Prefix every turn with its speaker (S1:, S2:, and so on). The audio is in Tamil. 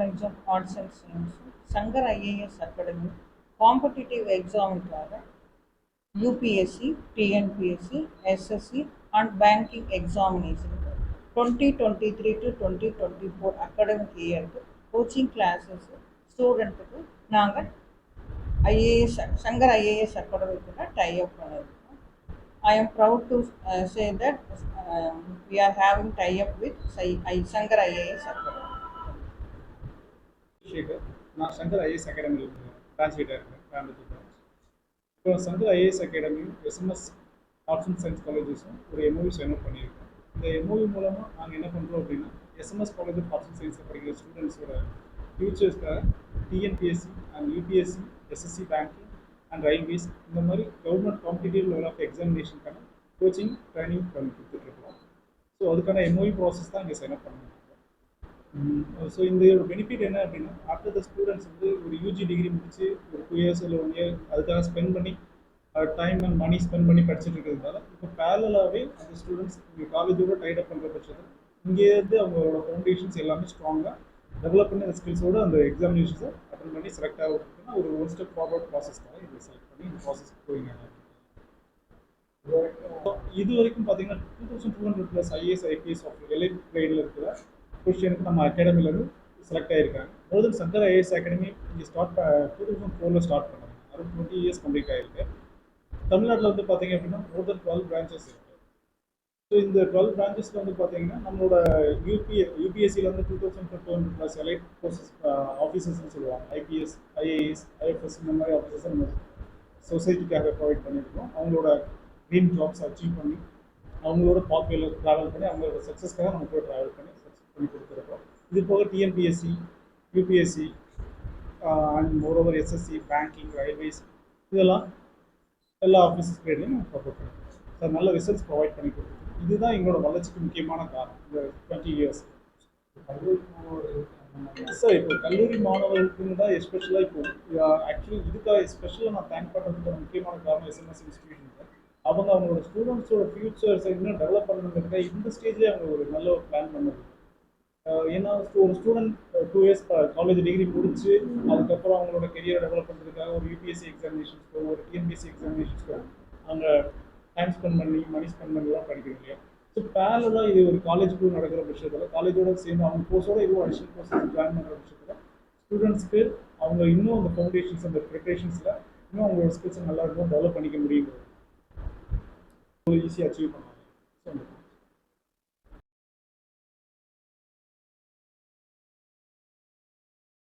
S1: College of arts and science Shankar IAS academy competitive எக்ஸாமுக்காக UPSC TNPSC SSC and banking examination twenty twenty three to twenty twenty four academic இயருக்கு கோச்சிங் கிளாஸஸ் ஸ்டூடெண்ட்டுக்கு நாங்கள் ஐஏஎஸ் சங்கர் ஐஏஎஸ் அகாடமிக்குள்ள டை அப் பண்ணியிருக்கோம். I am proud to say that we are having are having tie-up with I-
S2: நான் சங்கர் ஐஏஎஸ் அகாடமியில் பிரான்ச் லீடர் இருக்கேன். கோயம்புத்தூர் இப்போ சங்கர் ஐஏஎஸ் அகாடமியும் எஸ்எம்எஸ் ஆர்ட்ஸ் அண்ட் சயின்ஸ் காலேஜஸும் ஒரு எம்ஓவி சைன் அப் பண்ணியிருக்கோம். இந்த எம்ஓவி மூலமாக நாங்கள் என்ன பண்ணுறோம் அப்படின்னா SMS college of arts and science படிக்கிற ஸ்டூடெண்ட்ஸோட ஃபியூச்சர்ஸ்க்காக TNPSC and UPSC SSC banking and railways இந்த மாதிரி கவர்மெண்ட் காம்படிட்டிவ் லெவல் ஆஃப் எக்ஸாமினேஷனுக்கான கோச்சிங் ட்ரைனிங் பண்ணி கொடுத்துட்ருக்கோம் ஸோ அதுக்கான எம்ஓவி ப்ராசஸ் தான் இங்கே சைன் அப் பண்ணியிருக்கோம் ஸோ இந்த பெனிஃபிட் என்ன அப்படின்னா ஆஃப்டர் த ஸ்டூடெண்ட்ஸ் வந்து ஒரு யூஜி டிகிரி முடிச்சு ஒரு டூ இயர்ஸ் இல்லை ஒன் இயர் அதுக்காக ஸ்பெண்ட் பண்ணி டைம் அண்ட் மணி ஸ்பெண்ட் பண்ணி படிச்சுட்டு இருக்கிறதுனால இப்போ பேரலாகவே அந்த ஸ்டூடெண்ட்ஸ் இங்கே காலேஜோட டைட் அப் பண்ணுற பட்சத்தில் இங்கேருந்து அவங்களோட ஃபவுண்டேஷன்ஸ் எல்லாமே ஸ்ட்ராங்காக டெவலப் பண்ணி அந்த ஸ்கில்ஸோட அந்த எக்ஸாமினேஷன்ஸை அட்டன் பண்ணி செலக்ட் ஆகிறதுக்குன்னா ஒரு ஒன் ஸ்டெப் ஃபார்வர்ட் ப்ராசஸ்க்காக இதை செலக்ட் பண்ணி இந்த ப்ராசஸ் போயிங்க இது வரைக்கும் பார்த்தீங்கன்னா two thousand two hundred plus IAS IPS of elite கிரேடில் இருக்கிற கொஸ்டினுக்கு நம்ம அகாடமிலேருந்து செலக்ட் ஆகியிருக்காங்க மோர் சங்கர் ஐஏஎஸ் அகாடமி இங்கே ஸ்டார்ட் டூ தௌசண்ட் ஃபோரில் ஸ்டார்ட் பண்ணாங்க. அரௌண்ட் டுவெண்ட்டி இயர்ஸ் கம்ப்ளீட் ஆகிருக்கு தமிழ்நாட்டில் வந்து பார்த்தீங்க அப்படின்னா மோர் தென் டுவெல் பிரான்ச்சஸ் இருக்குது ஸோ இந்த டுவெல் பிரான்ச்சஸில் வந்து பார்த்தீங்கன்னா நம்மளோட யூபி யூபிஎஸ்சியில் வந்து two thousand two hundred plus elite courses ஆஃபீஸர்ஸ்னு சொல்லுவாங்க. ஐபிஎஸ் ஐஏஎஸ் ஐஎஃப்எஸ் இந்த மாதிரி ஆஃபீஸர்ஸ் நம்ம சொசைட்டிக்காக ப்ரொவைட் பண்ணியிருக்கோம். அவங்களோட ட்ரீம் ஜாப்ஸ் அச்சீவ் பண்ணி அவங்களோட பாப்புலர் ட்ராவல் பண்ணி அவங்களோட சக்ஸஸ்க்காக நம்ம கூட ட்ராவல் பண்ணி சக்ஸஸ் பண்ணி கொடுத்துருக்கோம் இது போக TNPSC UPSC and moreover SSC banking railways இதெல்லாம் எல்லா ஆஃபீஸஸ் கிரேட்லையும் நாங்கள் சப்போர்ட் பண்ணிருக்கோம் சார் நல்ல ரிசல்ட்ஸ் ப்ரொவைட் பண்ணி கொடுத்துருக்கோம் இதுதான் எங்களோட வளர்ச்சிக்கு முக்கியமான காரணம். இந்த டுவெண்ட்டி இயர்ஸ் சார் இப்போ கல்லூரி மாணவர்களுக்குன்னு தான் எஸ்பெஷலாக இப்போ ஆக்சுவலி இதுக்காக எஸ்பெஷலாக நான் தேங்க் பண்ணுறதுக்கான முக்கியமான காரணம் எஸ்எம்எஸ் இன்ஸ்டியூஷன் சார் அவங்க அவங்களோட ஸ்டூடெண்ட்ஸோட ஃபியூச்சர்ஸை இன்னும் டெவலப் பண்ணுறதுக்காக இந்த ஸ்டேஜ்லேயே அவங்க ஒரு நல்ல ஒரு பிளான் பண்ணது. ஏன்னா ஒரு student two years college degree முடிச்சு அதுக்கப்புறம் அவங்களோட கெரியரை டெவலப் பண்ணுறதுக்காக ஒரு யூபிஎஸ்சி எக்ஸாமினேஷன்ஸ்க்கோ ஒரு டிஎன்பிஎஸ்சி எக்ஸாமினேஷன்ஸ்க்கோ அங்கே டைம் ஸ்பெண்ட் பண்ணி மணி ஸ்பெண்ட் பண்ணலாம் படிக்கிறோம் இல்லையா? ஸோ பேரலாக இது ஒரு காலேஜுக்குள்ள நடக்கிற விஷயத்தில் காலேஜோட சேர்ந்து அவங்க கோர்ஸோட இதுவும் அடிஷனல் கோர்ஸ் ஜாயின் பண்ணுற விஷயத்தில் ஸ்டூடெண்ட்ஸ்க்கு அவங்க இன்னும் அந்த ஃபவுண்டேஷன்ஸ் அந்த ப்ரிப்பரேஷன்ஸில் இன்னும் அவங்களோட ஸ்கில்ஸை நல்லா இருக்கும் டெவலப் பண்ணிக்க முடியுங்கிறது ஈஸியாக அச்சீவ் பண்ணலாம். ஸோ